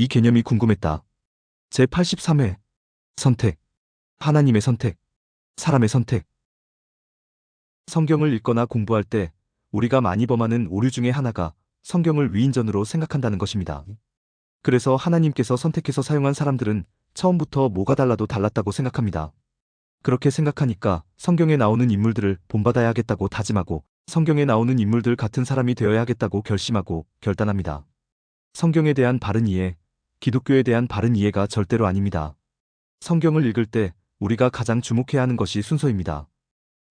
이 개념이 궁금했다. 제83회 선택 하나님의 선택 사람의 선택 성경을 읽거나 공부할 때 우리가 많이 범하는 오류 중에 하나가 성경을 위인전으로 생각한다는 것입니다. 그래서 하나님께서 선택해서 사용한 사람들은 처음부터 뭐가 달라도 달랐다고 생각합니다. 그렇게 생각하니까 성경에 나오는 인물들을 본받아야 하겠다고 다짐하고 성경에 나오는 인물들 같은 사람이 되어야 하겠다고 결심하고 결단합니다. 성경에 대한 바른 이해, 기독교에 대한 바른 이해가 절대로 아닙니다. 성경을 읽을 때 우리가 가장 주목해야 하는 것이 순서입니다.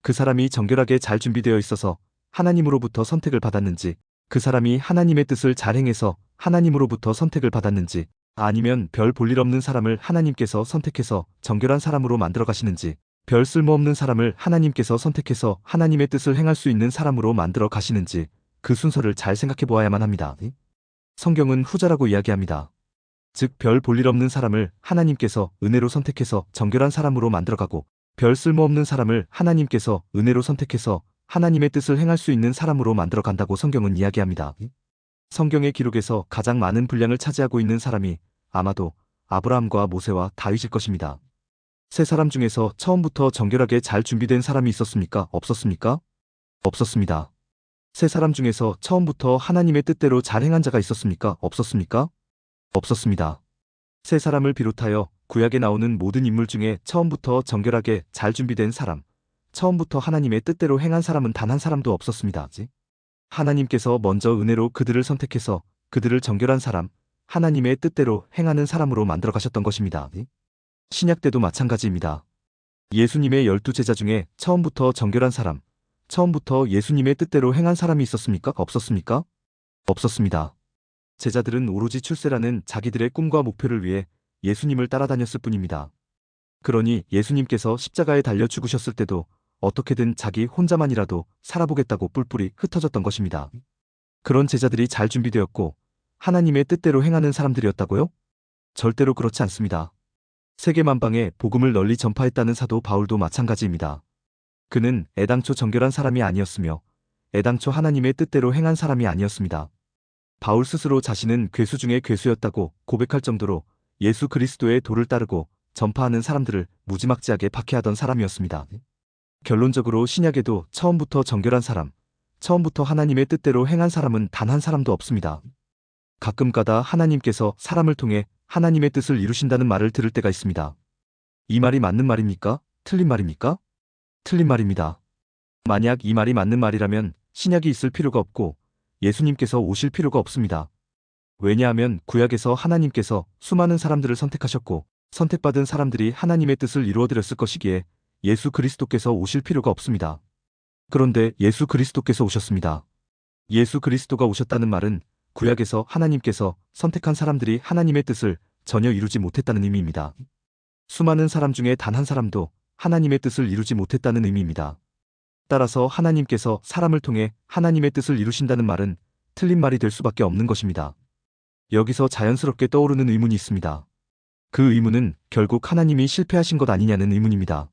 그 사람이 정결하게 잘 준비되어 있어서 하나님으로부터 선택을 받았는지, 그 사람이 하나님의 뜻을 잘 행해서 하나님으로부터 선택을 받았는지, 아니면 별 볼일 없는 사람을 하나님께서 선택해서 정결한 사람으로 만들어 가시는지, 별 쓸모없는 사람을 하나님께서 선택해서 하나님의 뜻을 행할 수 있는 사람으로 만들어 가시는지, 그 순서를 잘 생각해 보아야만 합니다. 성경은 후자라고 이야기합니다. 즉, 별 볼일 없는 사람을 하나님께서 은혜로 선택해서 정결한 사람으로 만들어가고, 별 쓸모없는 사람을 하나님께서 은혜로 선택해서 하나님의 뜻을 행할 수 있는 사람으로 만들어 간다고 성경은 이야기합니다. 성경의 기록에서 가장 많은 분량을 차지하고 있는 사람이 아마도 아브라함과 모세와 다윗일 것입니다. 세 사람 중에서 처음부터 정결하게 잘 준비된 사람이 있었습니까? 없었습니까? 없었습니다. 세 사람 중에서 처음부터 하나님의 뜻대로 잘 행한 자가 있었습니까? 없었습니까? 없었습니다. 세 사람을 비롯하여 구약에 나오는 모든 인물 중에 처음부터 정결하게 잘 준비된 사람, 처음부터 하나님의 뜻대로 행한 사람은 단 한 사람도 없었습니다. 하나님께서 먼저 은혜로 그들을 선택해서 그들을 정결한 사람, 하나님의 뜻대로 행하는 사람으로 만들어 가셨던 것입니다. 신약 때도 마찬가지입니다. 예수님의 열두 제자 중에 처음부터 정결한 사람, 처음부터 예수님의 뜻대로 행한 사람이 있었습니까? 없었습니까? 없었습니다. 제자들은 오로지 출세라는 자기들의 꿈과 목표를 위해 예수님을 따라다녔을 뿐입니다. 그러니 예수님께서 십자가에 달려 죽으셨을 때도 어떻게든 자기 혼자만이라도 살아보겠다고 뿔뿔이 흩어졌던 것입니다. 그런 제자들이 잘 준비되었고 하나님의 뜻대로 행하는 사람들이었다고요? 절대로 그렇지 않습니다. 세계 만방에 복음을 널리 전파했다는 사도 바울도 마찬가지입니다. 그는 애당초 정결한 사람이 아니었으며 애당초 하나님의 뜻대로 행한 사람이 아니었습니다. 바울 스스로 자신은 괴수 중에 괴수였다고 고백할 정도로 예수 그리스도의 도를 따르고 전파하는 사람들을 무지막지하게 박해하던 사람이었습니다. 결론적으로 신약에도 처음부터 정결한 사람, 처음부터 하나님의 뜻대로 행한 사람은 단 한 사람도 없습니다. 가끔가다 하나님께서 사람을 통해 하나님의 뜻을 이루신다는 말을 들을 때가 있습니다. 이 말이 맞는 말입니까? 틀린 말입니까? 틀린 말입니다. 만약 이 말이 맞는 말이라면 신약이 있을 필요가 없고 예수님께서 오실 필요가 없습니다. 왜냐하면 구약에서 하나님께서 수많은 사람들을 선택하셨고 선택받은 사람들이 하나님의 뜻을 이루어드렸을 것이기에 예수 그리스도께서 오실 필요가 없습니다. 그런데 예수 그리스도께서 오셨습니다. 예수 그리스도가 오셨다는 말은 구약에서 하나님께서 선택한 사람들이 하나님의 뜻을 전혀 이루지 못했다는 의미입니다. 수많은 사람 중에 단 한 사람도 하나님의 뜻을 이루지 못했다는 의미입니다. 따라서 하나님께서 사람을 통해 하나님의 뜻을 이루신다는 말은 틀린 말이 될 수밖에 없는 것입니다. 여기서 자연스럽게 떠오르는 의문이 있습니다. 그 의문은 결국 하나님이 실패하신 것 아니냐는 의문입니다.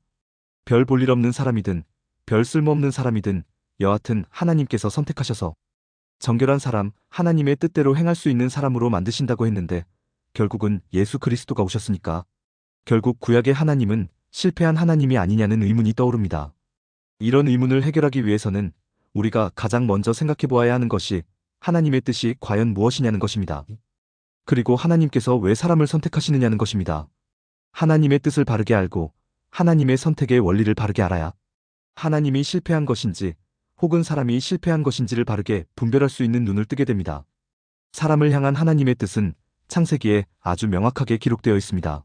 별 볼 일 없는 사람이든 별 쓸모없는 사람이든 여하튼 하나님께서 선택하셔서 정결한 사람, 하나님의 뜻대로 행할 수 있는 사람으로 만드신다고 했는데 결국은 예수 그리스도가 오셨으니까 결국 구약의 하나님은 실패한 하나님이 아니냐는 의문이 떠오릅니다. 이런 의문을 해결하기 위해서는 우리가 가장 먼저 생각해 보아야 하는 것이 하나님의 뜻이 과연 무엇이냐는 것입니다. 그리고 하나님께서 왜 사람을 선택하시느냐는 것입니다. 하나님의 뜻을 바르게 알고 하나님의 선택의 원리를 바르게 알아야 하나님이 실패한 것인지 혹은 사람이 실패한 것인지를 바르게 분별할 수 있는 눈을 뜨게 됩니다. 사람을 향한 하나님의 뜻은 창세기에 아주 명확하게 기록되어 있습니다.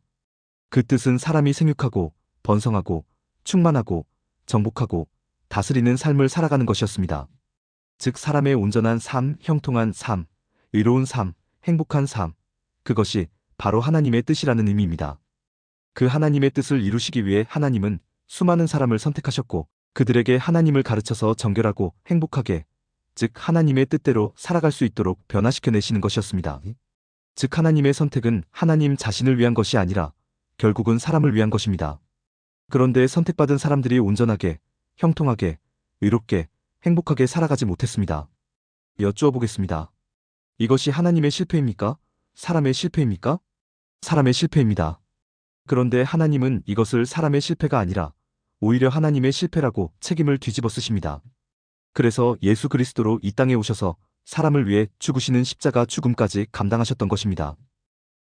그 뜻은 사람이 생육하고 번성하고 충만하고 정복하고 다스리는 삶을 살아가는 것이었습니다. 즉 사람의 온전한 삶, 형통한 삶, 의로운 삶, 행복한 삶, 그것이 바로 하나님의 뜻이라는 의미입니다. 그 하나님의 뜻을 이루시기 위해 하나님은 수많은 사람을 선택하셨고 그들에게 하나님을 가르쳐서 정결하고 행복하게, 즉 하나님의 뜻대로 살아갈 수 있도록 변화시켜 내시는 것이었습니다. 즉 하나님의 선택은 하나님 자신을 위한 것이 아니라 결국은 사람을 위한 것입니다. 그런데 선택받은 사람들이 온전하게, 형통하게, 의롭게, 행복하게 살아가지 못했습니다. 여쭈어 보겠습니다. 이것이 하나님의 실패입니까? 사람의 실패입니까? 사람의 실패입니다. 그런데 하나님은 이것을 사람의 실패가 아니라 오히려 하나님의 실패라고 책임을 뒤집어 쓰십니다. 그래서 예수 그리스도로 이 땅에 오셔서 사람을 위해 죽으시는 십자가 죽음까지 감당하셨던 것입니다.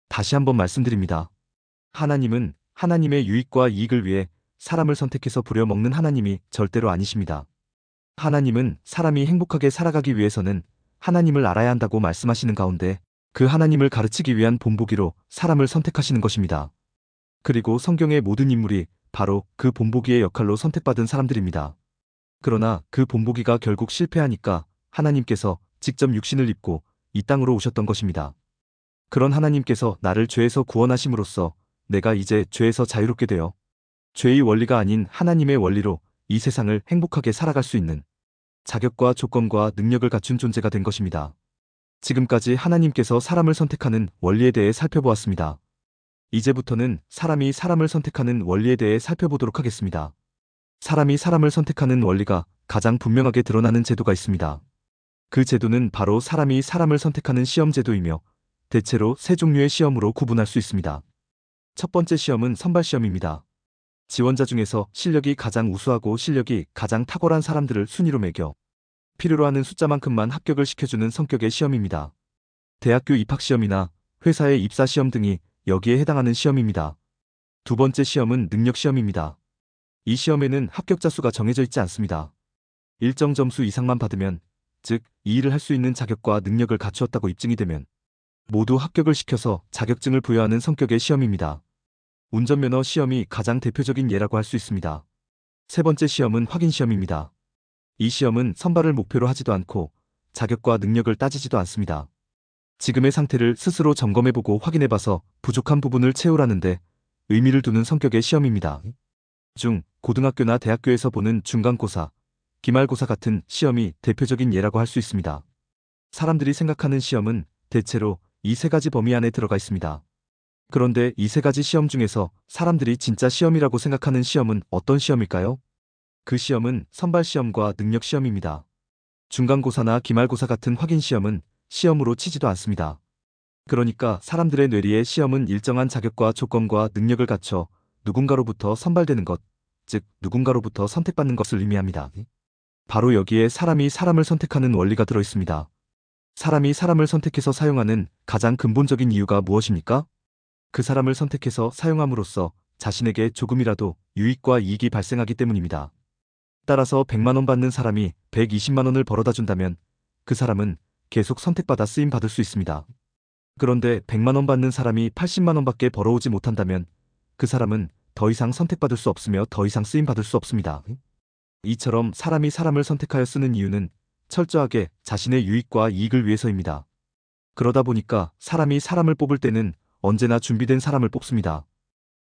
다시 한번 말씀드립니다. 하나님은 하나님의 유익과 이익을 위해 사람을 선택해서 부려먹는 하나님이 절대로 아니십니다. 하나님은 사람이 행복하게 살아가기 위해서는 하나님을 알아야 한다고 말씀하시는 가운데 그 하나님을 가르치기 위한 본보기로 사람을 선택하시는 것입니다. 그리고 성경의 모든 인물이 바로 그 본보기의 역할로 선택받은 사람들입니다. 그러나 그 본보기가 결국 실패하니까 하나님께서 직접 육신을 입고 이 땅으로 오셨던 것입니다. 그런 하나님께서 나를 죄에서 구원하심으로써 내가 이제 죄에서 자유롭게 되어 죄의 원리가 아닌 하나님의 원리로 이 세상을 행복하게 살아갈 수 있는 자격과 조건과 능력을 갖춘 존재가 된 것입니다. 지금까지 하나님께서 사람을 선택하는 원리에 대해 살펴보았습니다. 이제부터는 사람이 사람을 선택하는 원리에 대해 살펴보도록 하겠습니다. 사람이 사람을 선택하는 원리가 가장 분명하게 드러나는 제도가 있습니다. 그 제도는 바로 사람이 사람을 선택하는 시험 제도이며 대체로 세 종류의 시험으로 구분할 수 있습니다. 첫 번째 시험은 선발 시험입니다. 지원자 중에서 실력이 가장 우수하고 실력이 가장 탁월한 사람들을 순위로 매겨 필요로 하는 숫자만큼만 합격을 시켜주는 성격의 시험입니다. 대학교 입학 시험이나 회사의 입사 시험 등이 여기에 해당하는 시험입니다. 두 번째 시험은 능력 시험입니다. 이 시험에는 합격자 수가 정해져 있지 않습니다. 일정 점수 이상만 받으면, 즉, 이 일을 할 수 있는 자격과 능력을 갖추었다고 입증이 되면, 모두 합격을 시켜서 자격증을 부여하는 성격의 시험입니다. 운전면허 시험이 가장 대표적인 예라고 할 수 있습니다. 세 번째 시험은 확인 시험입니다. 이 시험은 선발을 목표로 하지도 않고 자격과 능력을 따지지도 않습니다. 지금의 상태를 스스로 점검해보고 확인해봐서 부족한 부분을 채우라는데 의미를 두는 성격의 시험입니다. 중 고등학교나 대학교에서 보는 중간고사, 기말고사 같은 시험이 대표적인 예라고 할 수 있습니다. 사람들이 생각하는 시험은 대체로 이 세 가지 범위 안에 들어가 있습니다. 그런데 이 세 가지 시험 중에서 사람들이 진짜 시험이라고 생각하는 시험은 어떤 시험일까요? 그 시험은 선발 시험과 능력 시험입니다. 중간고사나 기말고사 같은 확인 시험은 시험으로 치지도 않습니다. 그러니까 사람들의 뇌리에 시험은 일정한 자격과 조건과 능력을 갖춰 누군가로부터 선발되는 것, 즉 누군가로부터 선택받는 것을 의미합니다. 바로 여기에 사람이 사람을 선택하는 원리가 들어 있습니다. 사람이 사람을 선택해서 사용하는 가장 근본적인 이유가 무엇입니까? 그 사람을 선택해서 사용함으로써 자신에게 조금이라도 유익과 이익이 발생하기 때문입니다. 따라서 100만원 받는 사람이 120만원을 벌어다 준다면 그 사람은 계속 선택받아 쓰임 받을 수 있습니다. 그런데 100만원 받는 사람이 80만원밖에 벌어오지 못한다면 그 사람은 더 이상 선택받을 수 없으며 더 이상 쓰임 받을 수 없습니다. 이처럼 사람이 사람을 선택하여 쓰는 이유는 철저하게 자신의 유익과 이익을 위해서입니다. 그러다 보니까 사람이 사람을 뽑을 때는 언제나 준비된 사람을 뽑습니다.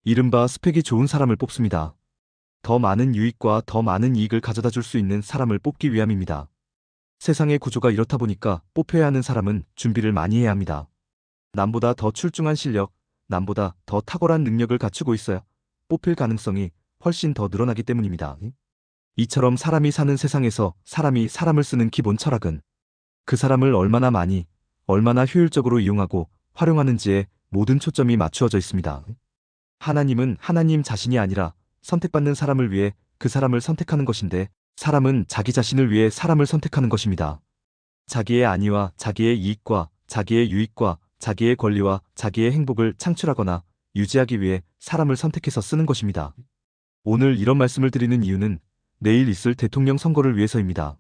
이른바 스펙이 좋은 사람을 뽑습니다. 더 많은 유익과 더 많은 이익을 가져다 줄 수 있는 사람을 뽑기 위함입니다. 세상의 구조가 이렇다 보니까 뽑혀야 하는 사람은 준비를 많이 해야 합니다. 남보다 더 출중한 실력, 남보다 더 탁월한 능력을 갖추고 있어야 뽑힐 가능성이 훨씬 더 늘어나기 때문입니다. 이처럼 사람이 사는 세상에서 사람이 사람을 쓰는 기본 철학은 그 사람을 얼마나 많이, 얼마나 효율적으로 이용하고 활용하는지에 모든 초점이 맞추어져 있습니다. 하나님은 하나님 자신이 아니라 선택받는 사람을 위해 그 사람을 선택하는 것인데 사람은 자기 자신을 위해 사람을 선택하는 것입니다. 자기의 안위와 자기의 이익과 자기의 유익과 자기의 권리와 자기의 행복을 창출하거나 유지하기 위해 사람을 선택해서 쓰는 것입니다. 오늘 이런 말씀을 드리는 이유는 내일 있을 대통령 선거를 위해서입니다.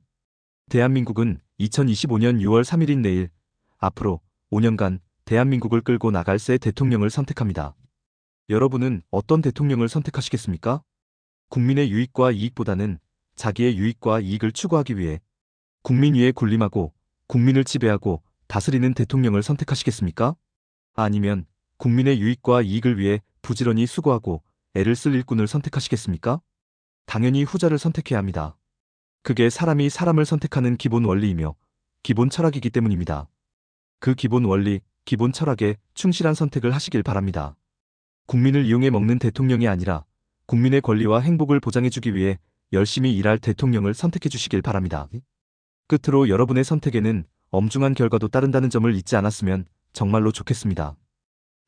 대한민국은 2025년 6월 3일인 내일 앞으로 5년간 대한민국을 끌고 나갈 새 대통령을 선택합니다. 여러분은 어떤 대통령을 선택하시겠습니까? 국민의 유익과 이익보다는 자기의 유익과 이익을 추구하기 위해 국민 위에 군림하고 국민을 지배하고 다스리는 대통령을 선택하시겠습니까? 아니면 국민의 유익과 이익을 위해 부지런히 수고하고 애를 쓸 일꾼을 선택하시겠습니까? 당연히 후자를 선택해야 합니다. 그게 사람이 사람을 선택하는 기본 원리이며 기본 철학이기 때문입니다. 그 기본 원리, 기본 철학에 충실한 선택을 하시길 바랍니다. 국민을 이용해 먹는 대통령이 아니라 국민의 권리와 행복을 보장해주기 위해 열심히 일할 대통령을 선택해 주시길 바랍니다. 끝으로 여러분의 선택에는 엄중한 결과도 따른다는 점을 잊지 않았으면 정말로 좋겠습니다.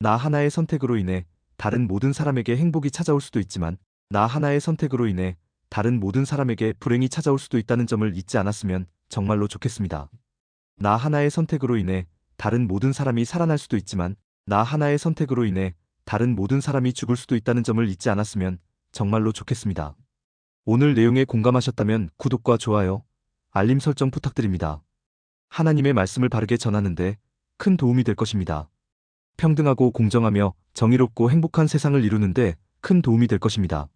나 하나의 선택으로 인해 다른 모든 사람에게 행복이 찾아올 수도 있지만 나 하나의 선택으로 인해 다른 모든 사람에게 불행이 찾아올 수도 있다는 점을 잊지 않았으면 정말로 좋겠습니다. 나 하나의 선택으로 인해 다른 모든 사람이 살아날 수도 있지만 나 하나의 선택으로 인해 다른 모든 사람이 죽을 수도 있다는 점을 잊지 않았으면 정말로 좋겠습니다. 오늘 내용에 공감하셨다면 구독과 좋아요, 알림 설정 부탁드립니다. 하나님의 말씀을 바르게 전하는데 큰 도움이 될 것입니다. 평등하고 공정하며 정의롭고 행복한 세상을 이루는데 큰 도움이 될 것입니다.